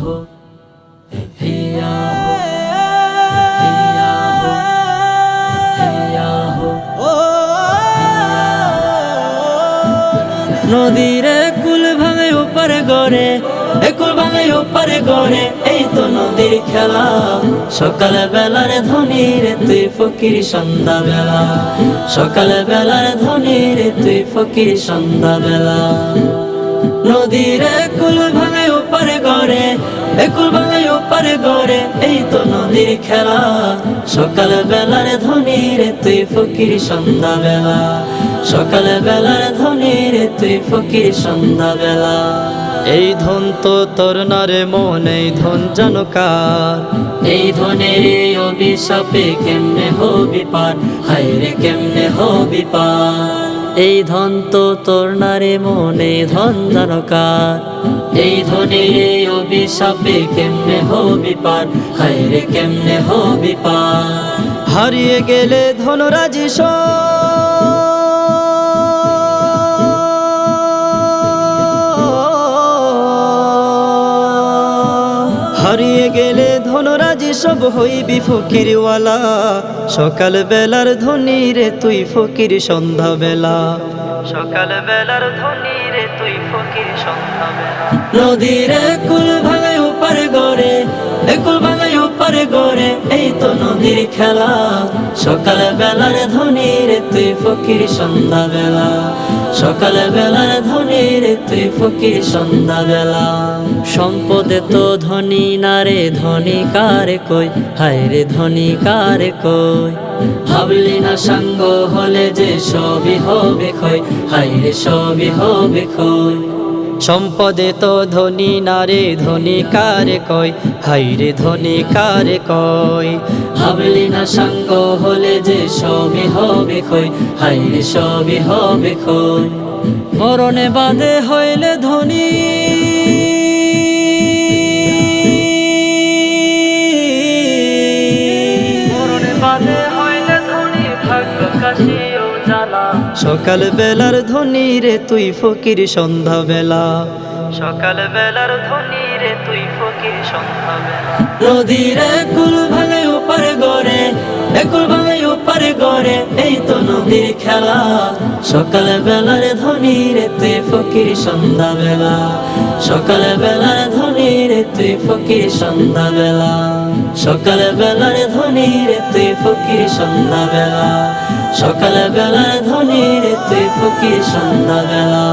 হো হিয়া হো হিয়া হো হিয়া কুল ভাঙে ওপারে গড়ে, এ কুল ভাঙে ওপারে গড়ে, এই তো নদীর খেলা। সকাল বেলার ধনী রে তুই ফকির সন্ধ্যা বেলা সকাল বেলার ধনী রে তুই ফকির সন্ধ্যা বেলা নদীরে কুল ভাঙে ওপারে গড়ে এ কুল ভাঙে ওপারে গড়ে এই তো নদীর খেলা। সকাল বেলার ধনী রে তুই ফকির সন্ধ্যা বেলা সকাল বেলার ধনী রে তুই ফকির সন্ধ্যা বেলা এই ধন তো তোর নারে মন এই ধন জানকার এই ধনের অভিশাপে কেমনে হবি পার? হায় রে কেমনে হবি পার? এই ধন তো তোর নারে মন ধন জানকার এই ধনের এই অভিশাপে কেমনে হবি পার? হায় রে কেমনে হবি পার? হারিয়ে গেলে ধনরাজি হারিয়ে গেলে ধনরাজি সব হইবি ফকিরওয়ালা। সকাল বেলার ধনী রে তুই ফকির সন্ধ্যা বেলা সকাল বেলার ধনী রে তুই ফকির সন্ধ্যা বেলা নদীরে কুল ভাঙায় ওপারে গড়ে একুল কুল ভাঙে ওপারে গড়ে, এই তো নদীর খেলা। সকাল বেলার ধনী তুই ফকির সন্ধ্যা বেলা সকাল বেলার ধনী তুই ফকির সন্ধ্যা বেলা সম্পদে তো ধনী না রে, ধনী কারে কই? হায় রে, ধনী কারে কই? ভাবলি না সাঙ্গ হলে যে সবই হবে খই? হায় রে, সবই হবে খই। সম্পদে তো ধনী না রে, ধনী কারে কয় হাই রে ধনী কারে কই? ভাবলি না সাঙ্গ হলে যে সবই হবে খই, হাই রে সবই হবে খই। মরণে বাদে হইলে ধনী। মরণে বাদে হইলে ধনী, ভাগ্য জ্বালা সকাল বেলার ধনী রে তুই ফকির সন্ধ্যা বেলা সকাল বেলার ধনী রে তুই ফকির সন্ধ্যা বেলা নদীরে কুল ভাঙে ওপারে গড়ে একুল ভাঙে ওপারে গড়ে এই তো নদীর খেলা। সকাল বেলার ধনী রে তুই ফকির সন্ধ্যা বেলা সকাল বেলার তুই ফকির সন্ধ্যা বেলা সকাল বেলার ধনী রে তুই ফকির সন্ধ্যা বেলা সকাল বেলার ধনি রে তুই ফকির সন্ধ্যা বেলা